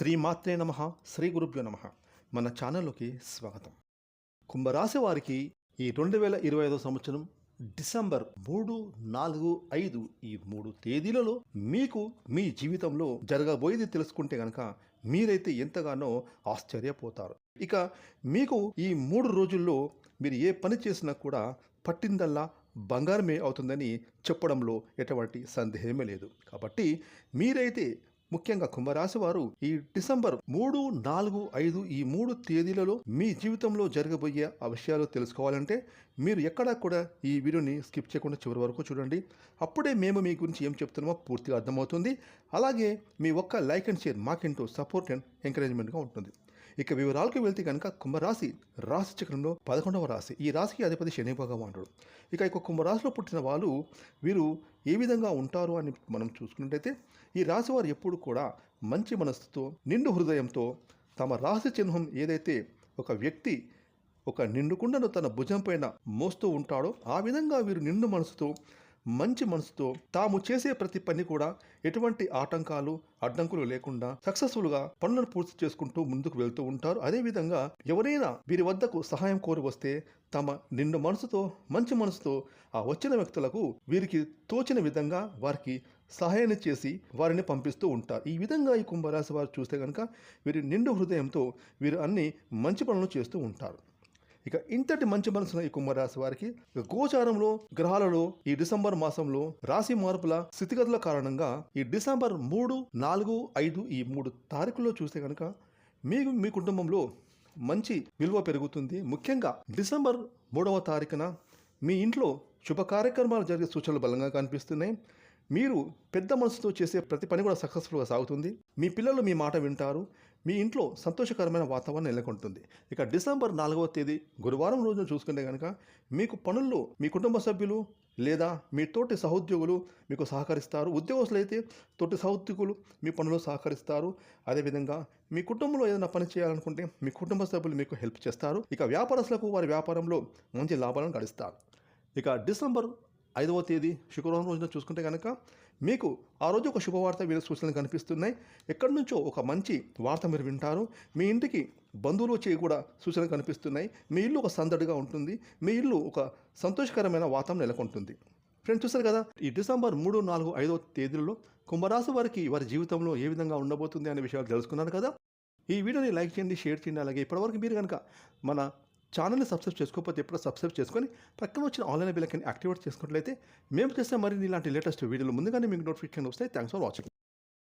శ్రీమాత్రే నమ శ్రీ గురుభ్యో నమ. మన ఛానల్లోకి స్వాగతం. కుంభరాశి వారికి ఈ రెండు వేల ఇరవై ఐదో సంవత్సరం డిసెంబర్ మూడు నాలుగు ఐదు ఈ మూడు తేదీలలో మీకు మీ జీవితంలో జరగబోయేది తెలుసుకుంటే గనక మీరైతే ఎంతగానో ఆశ్చర్యపోతారు. ఇక మీకు ఈ మూడు రోజుల్లో మీరు ఏ పని చేసినా కూడా పట్టిందల్లా బంగారమే అవుతుందని చెప్పడంలో ఎటువంటి సందేహమే లేదు. కాబట్టి మీరైతే ముఖ్యంగా కుంభరాశి వారు ఈ డిసెంబర్ మూడు నాలుగు ఐదు ఈ మూడు తేదీలలో మీ జీవితంలో జరగబోయే ఆ విషయాలు తెలుసుకోవాలంటే మీరు ఎక్కడా కూడా ఈ వీడియోని స్కిప్ చేయకుండా చివరి వరకు చూడండి. అప్పుడే మేము మీ గురించి ఏం చెప్తున్నామో పూర్తిగా అర్థమవుతుంది. అలాగే మీ ఒక్క లైక్ అండ్ షేర్ మాకింటూ సపోర్ట్ అండ్ ఎంకరేజ్మెంట్గా ఉంటుంది. ఇక వివరాలకు వెళ్తే కనుక కుంభరాశి రాశి చక్రంలో పదకొండవ రాశి. ఈ రాశికి అధిపతి శని భగవానుడు. ఇక ఇక కుంభరాశిలో పుట్టిన వాళ్ళు వీరు ఏ విధంగా ఉంటారు అని మనం చూసుకున్నట్టయితే ఈ రాశి వారు ఎప్పుడు కూడా మంచి మనస్సుతో నిండు హృదయంతో తమ రాశి చిహ్నం ఏదైతే ఒక వ్యక్తి ఒక నిండుకుండను తన భుజం పైన మోస్తూ ఉంటాడో ఆ విధంగా వీరు నిండు మనసుతో మంచి మనసుతో తాము చేసే ప్రతి పని కూడా ఎటువంటి ఆటంకాలు అడ్డంకులు లేకుండా సక్సెస్ఫుల్గా పనులను పూర్తి చేసుకుంటూ ముందుకు వెళ్తూ ఉంటారు. అదేవిధంగా ఎవరైనా వీరి వద్దకు సహాయం కోరి వస్తే తమ నిండు మనసుతో మంచి మనసుతో ఆ వచ్చిన వ్యక్తులకు వీరికి తోచిన విధంగా వారికి సహాయాన్ని చేసి వారిని పంపిస్తూ ఉంటారు. ఈ విధంగా ఈ కుంభరాశి వారు చూస్తే కనుక వీరి నిండు హృదయంతో వీరు అన్ని మంచి పనులు చేస్తూ ఉంటారు. ఇక ఇంతటి మంచి మనసున ఈ కుంభరాశి వారికి గోచారంలో గ్రహాలలో ఈ డిసెంబర్ మాసంలో రాశి మార్పుల స్థితిగతుల కారణంగా ఈ డిసెంబర్ మూడు నాలుగు ఐదు ఈ మూడు తారీఖుల్లో చూస్తే కనుక మీకు మీ కుటుంబంలో మంచి విలువ పెరుగుతుంది. ముఖ్యంగా డిసెంబర్ మూడవ తారీఖున మీ ఇంట్లో శుభ కార్యక్రమాలు జరిగే సూచనలు బలంగా కనిపిస్తున్నాయి. మీరు పెద్ద మనసుతో చేసే ప్రతి పని కూడా సక్సెస్ఫుల్గా సాగుతుంది. మీ పిల్లలు మీ మాట వింటారు. మీ ఇంట్లో సంతోషకరమైన వాతావరణం నెలకొంటుంది. ఇక డిసెంబర్ నాలుగవ తేదీ గురువారం రోజున చూసుకుంటే కనుక మీకు పనుల్లో మీ కుటుంబ సభ్యులు లేదా మీ తోటి సహోద్యోగులు మీకు సహకరిస్తారు. ఉద్యోగస్తులు అయితే తోటి సహోద్యోగులు మీ పనులు సహకరిస్తారు. అదేవిధంగా మీ కుటుంబంలో ఏదైనా పని చేయాలనుకుంటే మీ కుటుంబ సభ్యులు మీకు హెల్ప్ చేస్తారు. ఇక వ్యాపారస్తులకు వారి వ్యాపారంలో మంచి లాభాలను గడిస్తారు. ఇక డిసెంబర్ ఐదవ తేదీ శుక్రవారం రోజున చూసుకుంటే కనుక మీకు ఆ రోజు ఒక శుభవార్త వినే సూచనలు కనిపిస్తున్నాయి. ఎక్కడి నుంచో ఒక మంచి వార్త మీరు వింటారు. మీ ఇంటికి బంధువులు వచ్చి కూడా సూచనలు కనిపిస్తున్నాయి. మీ ఇల్లు ఒక సందడిగా ఉంటుంది. మీ ఇల్లు ఒక సంతోషకరమైన వాతావరణం నెలకొంటుంది. ఫ్రెండ్స్ చూస్తారు కదా ఈ డిసెంబర్ మూడు నాలుగు ఐదో తేదీలలో కుంభరాశి వారికి వారి జీవితంలో ఏ విధంగా ఉండబోతుంది అనే విషయాలు తెలుసుకున్నారు కదా. ఈ వీడియోని లైక్ చేయండి షేర్ చేయండి. అలాగే ఇప్పటివరకు మీరు కనుక మన ఛానల్ని సబ్స్క్రైబ్ చేసుకోకపోతే ఎప్పుడో సబ్స్క్రైబ్ చేసుకొని పక్కన వచ్చిన ఆన్లైన్ బిల్లకని యాక్టివేట్ చేసుకున్నట్లయితే మేము చేస్తే మరిన్ని ఇలాంటి లేటెస్ట్ వీడియోలు ముందుగానే మీకు నోటిఫికేషన్ వస్తాయి. Thanks for watching